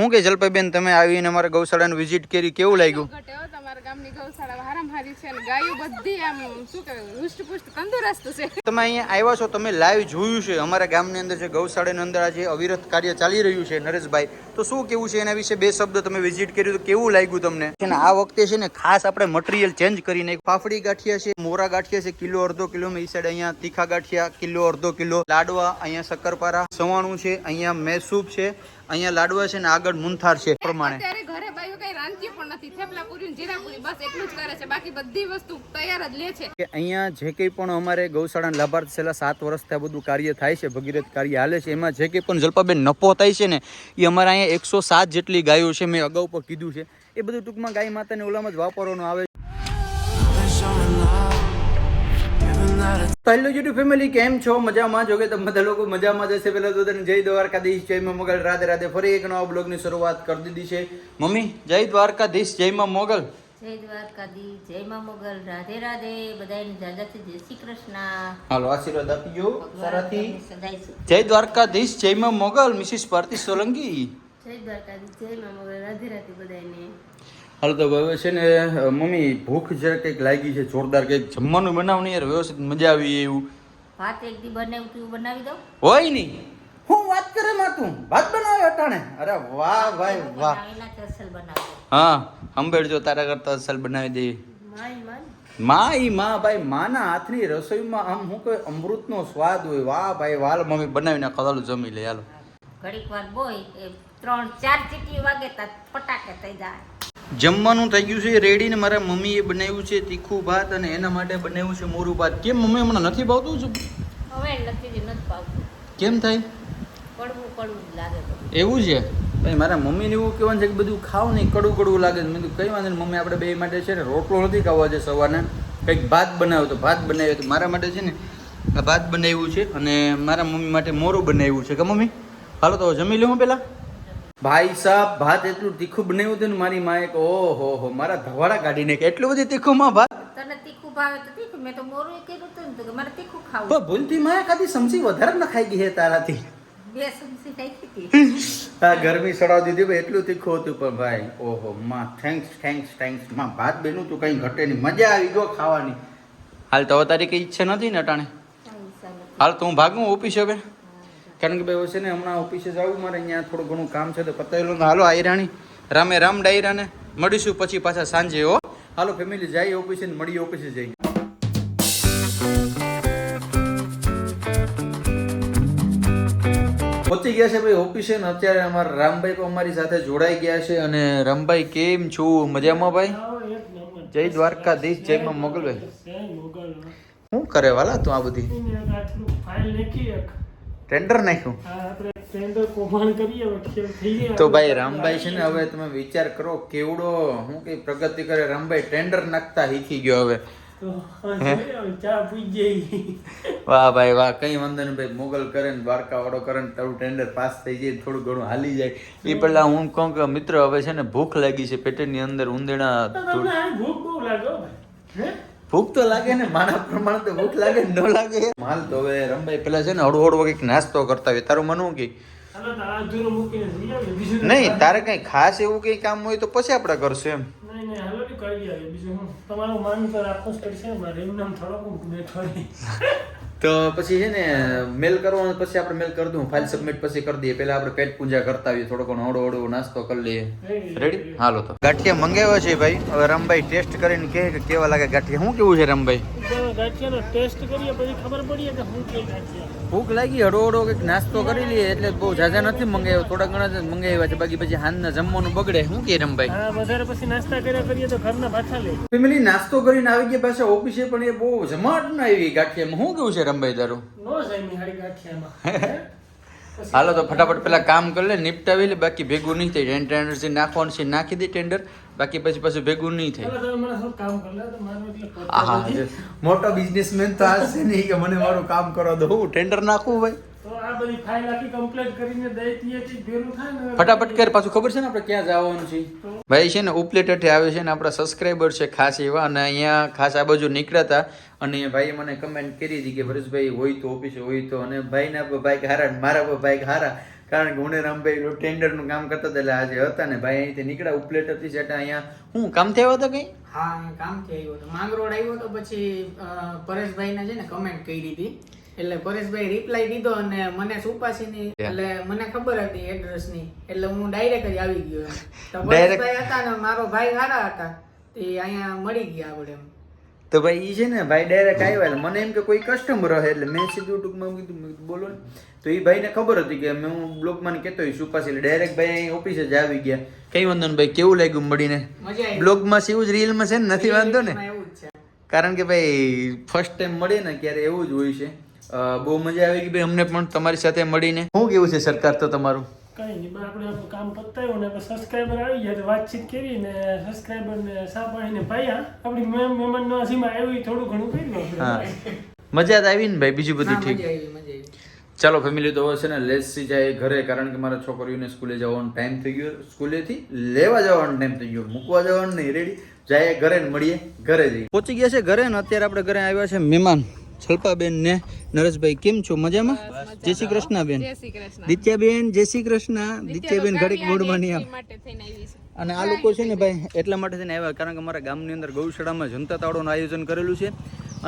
શું કે જલપાઈબેન તમે આવીને અમારા ગૌશાળાને વિઝિટ કરી કેવું લાગ્યું? ગામની ગૌશાળા હારામ હારી છે અને ગાયો બધી આમ શું કહેવાય હૃષ્ટપુષ્ટ તંદુરસ્ત છે. તમે અહીંયા આવ્યા છો તમે લાઈવ જોયું છે. અમારા ગામની અંદર જે ગૌશાળાની અંદર આજે અવિરત કાર્ય ચાલી રહ્યું છે નરેશભાઈ તો શું કેવું છે? એના વિશે બે શબ્દ તમે વિઝિટ કર્યું તો કેવું લાગ્યું તમને? છે ને આ વખતે છે ને ખાસ આપણે મટીરિયલ ચેન્જ કરીને ફાફડી ગાંઠિયા છે મોરા ગાંઠિયા છે કિલો અડધો કિલો એ સાઈડ અહીંયા તીખા ગાંઠિયા કિલો અડધો કિલો. લાડવા અહીંયા શક્કરપારા સવાણું છે અહીંયા મેસૂપ છે અહીંયા લાડવા છે ને આગળ મુંથાર છે પ્રમાણે અત્યારે ઘરે બાયું કઈ રાંધ્યું પણ નથી થેપલા પૂરી જીરા પૂરી અહીંયા જે કંઈ પણ અમારે ગૌશાળાના લાભાર્થી છેલ્લા સાત વર્ષથી આ બધું કાર્ય થાય છે, ભગીરથ કાર્ય હાલે છે, એમાં જે કંઈ પણ જલ્પાબેન નફો થાય છે ને, એ અમારે અહીંયા એકસો સાત જેટલી ગાયો છે મેં અગાઉ પણ કીધું છે. એ બધું ટૂંકમાં ગાય માતાને ઓલામાં જ વાપરવાનું આવે હેલો યુટ્યુબ ફેમિલી કેમ છો? મજામાં જો? કે તમે બધા લોકો મજામાં જશે પહેલાં તો તને જય દ્વારકાધીશ, જય મોગલ. રાધે રાધે ફરી એક નવા બ્લોગની શરૂઆત કરી દીધી છે. મમ્મી, જય દ્વારકાધીશ, જય મોગલ. જય દ્વારકાધી જય મા મોગલ રાધે રાધે. બધાને દાદાથી જય શ્રી કૃષ્ણ. હાલો આશીર્વાદ આપીજો સારાથી. જય દ્વારકાધીશ જય માં મોગલ મિસિસ ભારતી સોલંકી. જય દ્વારકાધી જય મા મોગલ રાધે રાધે બધાને હાલ તો હવે છે ને મમ્મી ભૂખ જરા કંઈક લાગી છે જોરદાર કંઈક જમવાનું બનાવ નહીં યાર વ્યવસ્થિત મજા આવી એવું. ભાત એક દી બનાવ્યું તું બનાવી દઉં? હોય નહીં હું વાત કરે માં તું? ભાત બનાવ્યો અટાણે? અરે વાહ ભાઈ વાહ. બનાવીને હા. અંબેડજો તારા કરતા અસલ બનાવી દે માં ઈ માં ભાઈ માના હાથની રસોઈમાં આમ હું કોઈ અમૃતનો સ્વાદ હોય વાહ ભાઈ વાલ મમ્મી બનાવીને ખદાલું જમી લે હાલો. ઘડીક વાર બોય ત્રણ ચાર ચીટી વાગે તા ફટાકે થઈ જાય. જમવાનું થઈ ગયું છે રેડીને મારા મમ્મીએ બનાવ્યું છે તીખું ભાત અને એના માટે બનાવ્યું છે મોરું ભાત. કેમ મમ્મી હમણાં નથી ભાવતું છું હવે નથી નથી ભાવતું. કેમ થાય? કડવું કડવું લાગે એવું છે? ભાઈ મારા મમ્મીને એવું કહેવાનું છે કે બધું ખાવ નહીં કડવું કડવું લાગે મેં કીધું કઈ વાંધો નહીં મમ્મી આપણે બે માટે છે ને રોટલો નથી ખાવા છે સવારના. કંઈક ભાત બનાવ્યો તો ભાત બનાવ્યો તો મારા માટે છે ને આ ભાત બનાવ્યું છે અને મારા મમ્મી માટે મોરું બનાવ્યું છે. કે મમ્મી? હાલો તો જમી લઉં પહેલાં ભાઈ સાહેબ ભાત એટલું તીખું બનાવ્યું હતું ને મારી માએ કે ઓહો હો મારા ધવાડા કાઢીને કે એટલું બધું તીખું માં ભાત? તને તીખું ભાવે તો તીખું મેં તો મોરું કીધું હતું ને તો મારે તીખું ખાવું. ભૂલથી માએ ખાધી સમસી વધારે ન ખાઈ ગઈ છે તારાથી. હા ગરમી સડાવ દીધી ભાઈ એટલું તીખું હતું પણ ભાઈ ઓહો માં થેન્ક્સ થેન્ક્સ થેન્ક્સમાં ભાત બેનું તું કઈ ઘટે નહીં. મજા આવી ગયો ખાવાની. હાલ તો તારી કઈ ઈચ્છા નથી ને અટાણે. હાલ તો હું ભાગું ઓફિસ હવે. કારણ કે ભાઈ છે ને હમણાં ઓફિસે જવું મારે અહીંયા થોડું ઘણું કામ છે તો પતાવેલું ને. હાલો આયરાણી રામે રામ ડાયરાને. મળીશું પછી પાછા સાંજે હો. હાલો ફેમિલી જાય ઓફિસે ને મળીએ ઓફિસે જઈ પહોંચી ગયા છે ભાઈ ઓફિસે ને અત્યારે અમારા રામભાઈ પણ અમારી સાથે જોડાઈ ગયા છે અને રામભાઈ, કેમ છું? મજામાં ભાઈ? જય દ્વારકાધીશ, જય માં મોગલભાઈ. શું કરે વાલા તું આ બધી? ટેન્ડર નાખ્યું? તો ભાઈ રામભાઈ છે ને, હવે તમે વિચાર કરો કેવડો, હું કઈ પ્રગતિ કરે. રામભાઈ ટેન્ડર નાખતા શીખી ગયો હવે. વાહ ભાઈ વાહ કઈ વાંધો નહીં ભાઈ મોગલ કરે ને દ્વારકા વાળો કરે ને તારું ટેન્ડર પાસ થઈ જાય થોડું ઘણું હાલી જાય. એ પેલા હું કહું કે મિત્ર હવે છે ને ભૂખ લાગી છે પેટની અંદર ઉંદેડા ભૂખ તો લાગે ને માણા પ્રમાણે તો ભૂખ લાગે ને ન લાગે. માલ તો હવે રમભાઈ પેલા છે ને હળવો હળવો કંઈક નાસ્તો કરતા હોય. તારું મનવું કે? નહીં તારે કઈ ખાસ એવું કઈ કામ હોય તો પછી આપણે કરશું એમ. તમારું માન તો રાખવું જ પડશે. મારે એમ નામ થોડોક થોડી તો પછી છે ને મેલ કરવાનો પછી આપણે મેલ કરી દઉં. ફાઇલ સબમિટ પછી કરી દઈએ. પહેલા આપણે પેટ પૂજા કરતા આવીએ થોડો ઘણો હળવો હળવો નાસ્તો કરી લઈએ. રેડી હાલો તો. ગાંઠિયા મંગાવ્યા છે ભાઈ. હવે રામભાઈ ટેસ્ટ કરીને કહે કે કેવા લાગે ગાંઠિયા. શું કેવું છે રામભાઈ? ગાંઠિયાનો ટેસ્ટ કરીએ પછી ખબર પડીએ કે શું કે ગાંઠિયા. ભૂખ લાગી હળવો હળવો કંઈક નાસ્તો કરી લઈએ એટલે બહુ ઝાઝા નથી મંગાવ્યો થોડા ઘણા જ મંગાવ્યા છે બાકી પછી હાંજના જમવાનું બગડે શું કે રમભાઈ? હા વધારે પછી નાસ્તા કર્યા કરીએ તો ઘરના પાછા લે. ફેમિલી નાસ્તો કરીને આવી ગયા પાછા ઓફિસે પણ એ બહુ જમાટ ના આવી ગાંઠિયામાં. શું કેવું છે રમભાઈ તારું? નો જાય હાડી ગાંઠિયામાં. હાલો તો ફટાફટ પેલા કામ કરી લે નિપટાવી લે બાકી ભેગું નહીં થાય. ટેન્ડર જે નાખવાનું છે નાખી દે ટેન્ડર બાકી પછી પાછું ભેગું નહીં થાય. મોટો બિઝનેસમેન તો આ છે નહીં કે મને મારું કામ કરો દો. હું ટેન્ડર નાખું ભાઈ. ફટાફટ કર પાછું ખબર છે ને આપણે ક્યાં જવાનું છે? ભાઈ છે ને ઉપલેટેથી આવે છે ને આપણા સબસ્ક્રાઈબર છે ખાસ એવા અને અહીંયા ખાસ આ બાજુ નીકળ્યા હતા અને ભાઈએ મને કમેન્ટ કરી હતી કે ભરેશભાઈ હોય તો ઓફિસે હોય તો. અને ભાઈના પર બાઈક હારા મારા બાઈક હારા. કારણ કે ને નું ટેન્ડરનું કામ કરતા હતા એટલે આજે હતા ને ભાઈ અહીંથી નીકળ્યા. ઉપલેટ હતી છે અહીંયા. હું કામ થયો હતો કઈ? હા કામથી આવ્યો હતો માંગરોળ આવ્યો તો પછી પરેશભાઈ પરેશભાઈને છે ને કમેન્ટ કરી હતી એટલે પરેશભાઈ રિપ્લાય દીધો અને મને સુપાસીની એટલે મને ખબર હતી એડ્રેસની એટલે હું ડાયરેક્ટ જ આવી ગયો તો પરેશભાઈ હતા ને મારો ભાઈ સારા હતા. તે અહીંયા મળી ગયા આપણે એમ. તો ભાઈ ઈ છે ને ભાઈ ડાયરેક્ટ આવ્યા. એટલે મને એમ કે કોઈ કસ્ટમર હશે એટલે મેં સીધું ટૂંકમાં કીધું બોલો ને. તો એ ભાઈને ખબર હતી કે હું બ્લોગમાં કહેતો હોય સુપાસી એટલે ડાયરેક્ટ ભાઈ અહીં ઓફિસે જ આવી ગયા. કઈ વાંધો ને ભાઈ કેવું લાગ્યું મળીને મજા આવી. બ્લોગમાં છે એવું જ રીલમાં છે ને? નથી વાંધો ને? એમાં એવું જ છે. કારણ કે ભાઈ ફર્સ્ટ ટાઈમ મળીએ ને ક્યારે એવું જ હોય છે. બહુ મજા આવી ગઈ ભાઈ અમને પણ તમારી સાથે મળીને. શું કેવું છે સરકાર તો તમારું? કઈ નહીં આપણે કામ પતાવ્યું ને સબસ્ક્રાઈબર આવી ગયા તો વાતચીત કરી ને પાયા આપણી મહેમાન થોડું ઘણું કર્યું હા. મજા જ આવી ને ભાઈ બીજું બધું ઠીક. ચાલો ફેમિલી તો હવે છે ને લેસી જાય ઘરે કારણ કે મારા છોકરીઓને સ્કૂલે જવાનો ટાઈમ થઈ ગયો. સ્કૂલેથી લેવા જવાનો ટાઈમ થઈ ગયો. મૂકવા જવાનું નહીં. રેડી જાય ઘરે ને મળીએ. ઘરે જઈએ. પહોંચી ગયા છે ઘરે ને અત્યારે આપણે ઘરે આવ્યા છે મહેમાન. છલ્પાબેન ને નરેશભાઈ કેમ છો? મજામાં? જય શ્રી કૃષ્ણ. બેન દિત્યાબેન જય શ્રી કૃષ્ણ. દિત્યાબેન ઘડીક મૂડમાં નહીં આવ એ માટે થઈને આવી છે. અને આ લોકો છે ને ભાઈ એટલા માટે થઈને આવ્યા કારણ કે અમારા ગામની અંદર ગૌશાળામાં જનતા તાળોનું આયોજન કરેલું છે.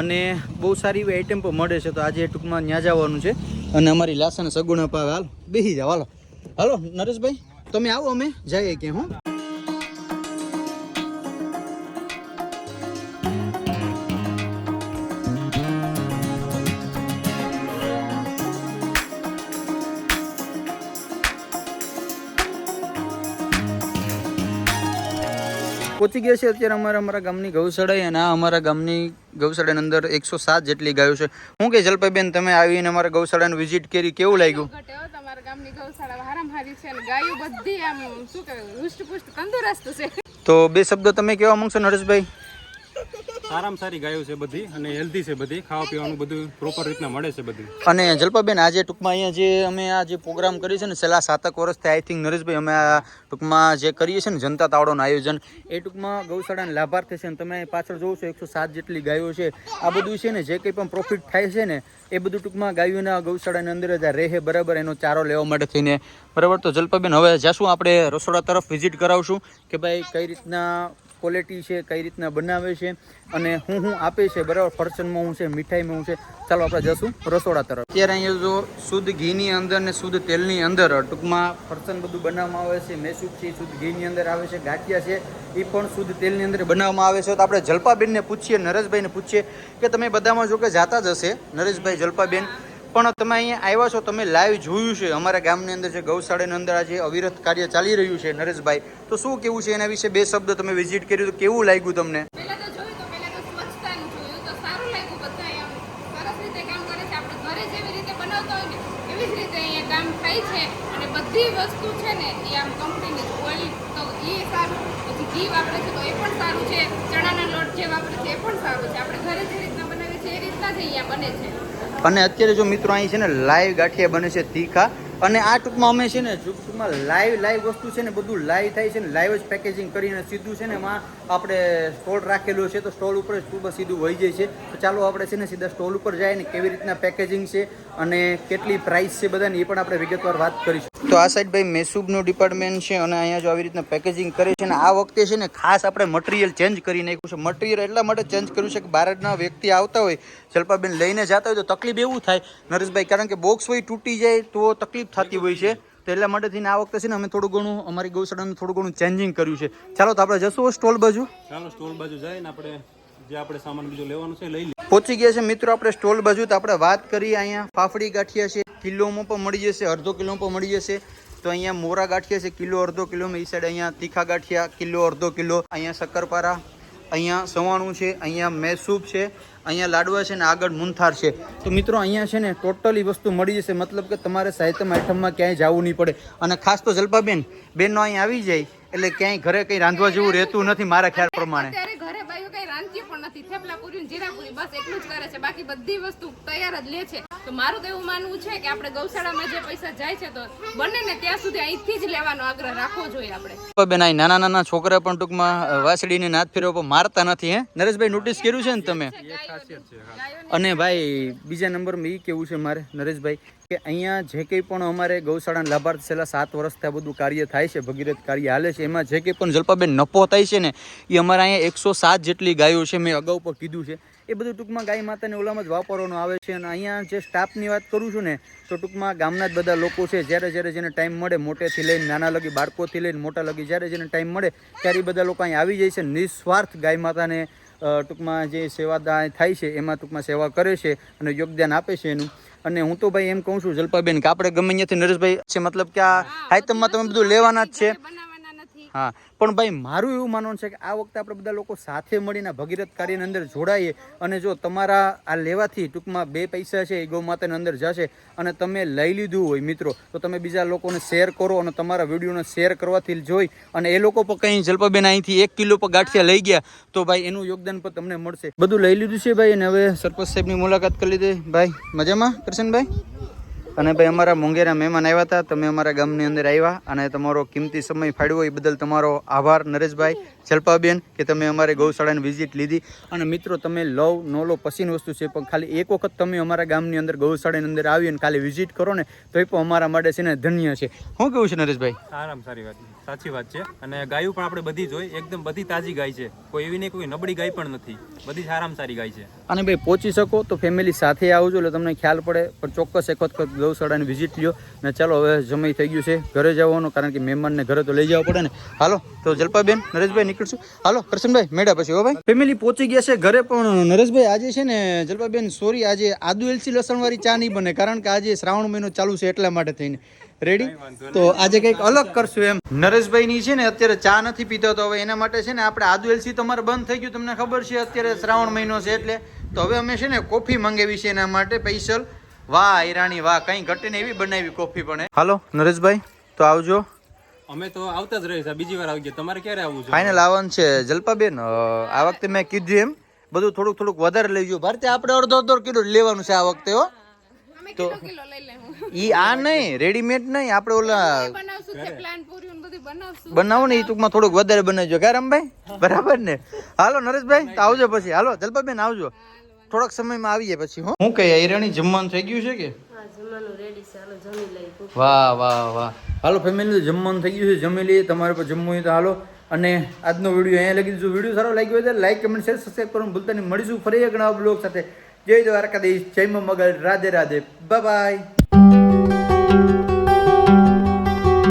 અને બહુ સારી એવી આઈટમ પણ મળે છે. તો આજે ટૂંકમાં ત્યાં જવાનું છે. અને અમારી લાસણ સગુણ અપાવે હાલ બેસી જાવ હાલો. હાલો, નરેશભાઈ, તમે આવો અમે, જઈએ કે હું. પહોંચી ગયા છે અત્યારે અમારા અમારા ગામની ગૌશાળાએ અને આ અમારા ગામની ગૌશાળાની અંદર એકસો સાત જેટલી ગાયો છે. હું કે જલપાઈબેન તમે આવીને અમારા ગૌશાળાને વિઝિટ કરી કેવું લાગ્યું? તો બે શબ્દો તમે કેવા માંગશો નરેશભાઈ? સારામાં સારી ગાયો છે બધી અને હેલ્ધી છે બધી, ખાવા પીવાનું બધું પ્રોપર રીતના મળે છે બધી. અને જલ્પાબેન, આજે ટૂંકમાં અહીંયા જે અમે આ જે પ્રોગ્રામ કરીએ છીએ ને, છેલ્લા સાતક વર્ષથી આઈ થિંક નરેશભાઈ અમે આ ટૂંકમાં જે કરીએ છીએ ને, જનતા તાવડોનું આયોજન, એ ટૂંકમાં ગૌશાળાના લાભાર્થી છે ને તમે પાછળ જોવો છો, એકસો સાત જેટલી ગાયો છે. આ બધું છે ને, જે કંઈ પણ પ્રોફિટ થાય છે ને, એ બધું ટૂંકમાં ગાયોના ગૌશાળાની અંદર જ રહે, બરાબર, એનો ચારો લેવા માટે થઈને. બરાબર, તો જલ્પાબેન, હવે જાશું આપણે રસોડા તરફ વિઝિટ કરાવશું કે ભાઈ કઈ રીતના ક્વોલિટી છે, કઈ રીતના બનાવે છે અને હું હું આપે છે, બરાબર? ફરસનમાં હું છે, મીઠાઈમાં હું છે. ચાલો આપણે જશું રસોડા તરફ. અત્યારે અહીંયા જો શુદ્ધ ઘીની અંદર ને શુદ્ધ તેલની અંદર ટૂંકમાં ફરસન બધું બનાવવામાં આવે છે મેસૂબ છે, શુદ્ધ ઘીની અંદર આવે છે, ગાંઠિયા છે, એ પણ શુદ્ધ તેલની અંદર બનાવવામાં આવે છે. તો આપણે જલપાબેનને પૂછીએ, નરેશભાઈને પૂછીએ કે તમે બધામાં જો કે જાતા જ હશે, નરેશભાઈ જલપાબેન. પણ તમે અહીંયા આવ્યા છો, તમે લાઈવ જોયું છે. અમારા ગામની અંદર જે ગૌશાળાની અંદર આજે અવિરત કાર્ય ચાલી રહ્યું છે નરેશભાઈ. તો શું કેવું છે એના વિશે બે શબ્દ તમે વિઝિટ કર્યું તો કેવું લાગ્યું તમને? બને છે. અને અત્યારે જો મિત્રો અહીં છે ને લાઈવ ગાંઠિયા બને છે તીખા. અને આ ટૂંકમાં અમે છે ને ટૂંકમાં લાઈવ લાઈવ વસ્તુ છે ને બધું લાઈવ થાય છે ને લાઈવ જ પેકેજિંગ કરીને સીધું છે ને એમાં આપણે સ્ટોલ રાખેલો છે, તો સ્ટોલ ઉપર જ સીધું વહી જાય છે. તો ચાલો આપણે છે ને સીધા સ્ટોલ ઉપર જાય ને કેવી રીતના પેકેજિંગ છે અને કેટલી પ્રાઇસ છે બધાની એ પણ આપણે વિગતવાર વાત કરીશું. તો આ સાઈડ ભાઈ મેસૂબનું ડિપાર્ટમેન્ટ છે અને અહીંયા જો આવી રીતના પેકેજિંગ કરે છે ને, આ વખતે છે ને ખાસ આપણે મટીરિયલ ચેન્જ કરી નાખ્યું છે. મટીરિયલ એટલા માટે ચેન્જ કર્યું છે કે બહારના વ્યક્તિ આવતા હોય, જલ્પાબેન લઈને જતા હોય તો તકલીફ એવું થાય. નરેશભાઈ, કારણ કે બોક્સ હોય તૂટી જાય તો તકલીફ થતી હોય છે. તો એટલા માટે થઈને આ વખતે છે ને અમે થોડું ઘણું અમારી ગૌશાળાનું થોડું ઘણું ચેન્જિંગ કર્યું છે. ચાલો તો આપણે જશું સ્ટોલ બાજુ. ચાલો સ્ટોલ બાજુ જઈને આપણે જે આપણે સામાન બીજો લેવાનું છે લઈ લઈએ. પહોંચી ગયા છે મિત્રો આપણે સ્ટોલ બાજુ તો આપણે વાત કરીએ અહીંયા ફાફડી ગાંઠિયા છે. કિલોમાં પણ મળી જશે અડધો કિલોમાં પણ મળી જશે. તો અહીંયા મોરા ગાંઠિયા છે કિલો અડધો કિલો. એ સાઈડ અહીંયા તીખા ગાંઠિયા કિલો અડધો કિલો. અહીંયા શક્કરપારા અહીંયા સવાણું છે અહીંયા મેસૂપ છે અહીંયા લાડવા છે ને આગળ મુંથાર છે. તો મિત્રો અહીંયા છે ને ટોટલી વસ્તુ મળી જશે. મતલબ કે તમારે સાહિત્યમાં આઈટમમાં ક્યાંય જવું નહીં પડે. અને ખાસ તો જલ્પાબેન બેનનો અહીંયા આવી જાય એટલે ક્યાંય ઘરે કંઈ રાંધવા જેવું રહેતું નથી મારા ખ્યાલ પ્રમાણે. ઘરે બાયું કઈ રાંધ્યું પણ નથી. થેપલા પૂરી જીરા પૂરી બસ એટલું જ કરે છે. બાકી બધી વસ્તુ તૈયાર જ લે છે. તો મારું તો એવું માનવું છે કે આપણે ગૌશાળામાં જે પૈસા જાય છે તો બને ને ત્યાં સુધી અહીંથી જ લેવાનો આગ્રહ રાખવો જોઈએ આપણે. બેન આ નાના નાના છોકરા પણ ટૂંકમાં વાસળીને નાથ ફેરવો પણ મારતા નથી હે? નરેશભાઈ નોટિસ કર્યું છે ને તમે? અને ભાઈ બીજા નંબરમાં એ કેવું છે મારે નરેશભાઈ કે અહીંયા જે કંઈ પણ અમારે ગૌશાળાના લાભાર્થ છેલ્લા સાત વર્ષથી આ બધું કાર્ય થાય છે ભગીરથ કાર્ય હાલે છે એમાં જે કંઈ પણ જલ્પાબેન નફો થાય છે ને એ અમારા અહીંયા એકસો સાત જેટલી ગાયો છે મેં અગાઉ પણ કીધું છે. એ બધું ટૂંકમાં ગાય માતાને ઓલામાં જ વાપરવાનું આવે છે અને અહીંયા જે સ્ટાફની વાત કરું છું ને તો ટૂંકમાં ગામના જ બધા લોકો છે જ્યારે જ્યારે જેને ટાઈમ મળે મોટેથી લઈને નાના લગી બાળકોથી લઈને મોટા લગી જ્યારે જેને ટાઈમ મળે ત્યારે એ બધા લોકો અહીં આવી જાય છે. નિસ્વાર્થ ગાય માતાને ટૂંકમાં જે સેવાદાન થાય છે એમાં ટૂંકમાં સેવા કરે છે અને યોગદાન આપે છે એનું. અને હું તો ભાઈ એમ કહું છું જલપાબેન કે આપણે ગમે અહીંયાથી નરેશભાઈ છે મતલબ કે આ આઈટમમાં તમે બધું લેવાના જ છે. હા, પણ ભાઈ, મારું એવું માનવું છે કે આ વખતે આપણે બધા લોકો સાથે મળીને ભગીરથ કાર્યની અંદર જોડાઈએ અને જો તમારા આ લેવાથી ટૂંકમાં બે પૈસા છે, એ ગૌ માતાની અંદર જશે અને તમે લઈ લીધું હોય મિત્રો, તો તમે બીજા લોકોને શેર કરો અને તમારા વિડીયોને શેર કરવાથી જોઈ અને એ લોકો પણ કંઈ જલ્પાબેન અહીંથી એક કિલો પર ગાંઠિયા લઈ ગયા, તો ભાઈ, એનું યોગદાન પણ તમને મળશે. બધું લઈ લીધું છે ભાઈ, અને હવે સરપંચ સાહેબની મુલાકાત કરી લીધી. ભાઈ, મજામાં, કરશનભાઈ? અને ભાઈ અમારા મોંઘેરા મહેમાન આવ્યા હતા તમે અમારા ગામની અંદર આવ્યા અને તમારો કિંમતી સમય ફાળવ્યો એ બદલ તમારો આભાર, નરેશભાઈ. જલ્પાબેન કે તમે અમારે ગૌશાળાની વિઝિટ લીધી. અને મિત્રો તમે લવ નો લો પછીની વસ્તુ છે પણ ખાલી એક વખત તમે અમારા ગામની અંદર ગૌશાળાની અંદર આવી અને ખાલી વિઝિટ કરો ને તો એ પણ અમારા માટે છે ને ધન્ય છે. શું કેવું છે નરેશભાઈ? આરામ સારી વાત સાચી વાત છે. અને ગાયું પણ આપણે બધી જોઈ એકદમ બધી તાજી ગાય છે. કોઈ એવી નહીં કોઈ નબળી ગાય પણ નથી. બધી સારામાં સારી ગાય છે. અને ભાઈ પહોંચી શકો તો ફેમિલી સાથે આવજો એટલે તમને ખ્યાલ પડે. પણ ચોક્કસ એક વખત ગૌશાળાની વિઝિટ લ્યો. ને ચાલો હવે જમાઈ થઈ ગયું છે. ઘરે જવાનું કારણ કે મહેમાનને ઘરે તો લઈ જવા પડે ને. હાલો તો જલપાબેન નરેશભાઈ નીકળશું. હાલો કરશનભાઈ મેળા પછી હો ભાઈ. ફેમિલી પહોંચી ગયા છે ઘરે પણ નરેશભાઈ આજે છે ને જલપાબેન સોરી આજે આદુ એલસી લસણવાળી ચા નહીં બને કારણ કે આજે શ્રાવણ મહિનો ચાલુ છે એટલા માટે થઈને. રેડી તો આજે કંઈક અલગ કરશું એમ. નરેશભાઈ ની છે ને અત્યારે ચા નથી પીતો તો હવે એના માટે છે ને આપણે આદુ એલસી તમારે બંધ થઈ ગયું તમને ખબર છે અત્યારે શ્રાવણ મહિનો છે એટલે. તો હવે અમે છે ને કોફી મંગાવી છે એના માટે પૈસલ વાહ ઈરાણી વાહ કઈ ઘટે ને એવી બનાવી કોફી પણ હાલો નરેશભાઈ તો આવજો. અમે તો આવતા જ રહીએ બીજી વાર આવી ગયા. તમારે ક્યારે આવવું છે ફાઇનલ આવવાનું છે જલપાબેન. આ વખતે મેં કીધું એમ બધું થોડુંક થોડુંક વધારે લઈ ગયું. ભારતી આપણે અડધો અડધો કિલો લેવાનું છે આ વખતે હો. તો ઈ આ નહીં રેડીમેડ નહીં આપણે ઓલા બનાવશું તે પ્લાન પૂર્યું ને બનાવો ને એ ટૂંકમાં થોડુંક વધારે બનાવજો. ક્યારે રમભાઈ? બરાબર ને? હાલો નરેશભાઈ તો આવજો પછી. હાલો જલપાબેન આવજો. થોડાક સમયમાં આવીએ પછી હું. હું કઈ હિરાણી જમવાનું થઈ ગયું છે કે? વાહ વાહ વાહ. હાલો ફેમિલી જમવાનું થઈ ગયું છે, જમી લઈએ, તમારે પર જમવું હોય તો હાલો. અને આજનો વીડિયો અહીંયા લગી દીધું. વીડિયો સારો લાગ્યો હોય તો લાઈક કમેન્ટ શેર સબસ્ક્રાઈબ કરવાનું ભૂલતા નહીં. મળીશું ફરી એક નવા બ્લોગ સાથે. જય દ્વારકાધીશ, જય મગલ, રાધે રાધે. બાય